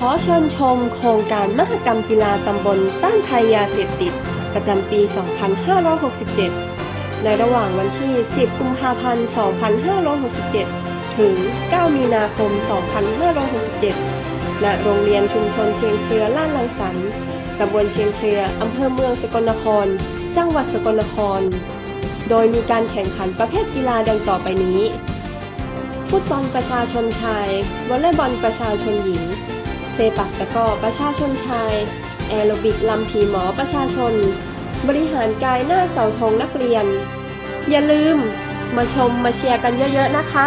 ขอเชิญชมโครงการมหกรรมกีฬาตำบลต้านภัยยาเสพติด ประจำปี 2567 ในระหว่างวันที่ 10 กุมภาพันธ์ 2567 ถึง 9 มีนาคม 2567 ณ โรงเรียนชุมชนเชียงเครือลาดลังสรรค์ตำบลเชียงเครืออำเภอเมืองสกลนคร จังหวัดสกลนคร โดยมีการแข่งขันประเภทกีฬาดังต่อไปนี้ ฟุตบอลประชาชนชาย วอลเลย์บอลประชาชนหญิง เซปักตะกอประชาชนชาย แอโรบิกลำผีหมอประชาชน บริหารกายหน้าเสาธงนักเรียน อย่าลืม มาชมมาเชียร์กันเยอะๆนะคะ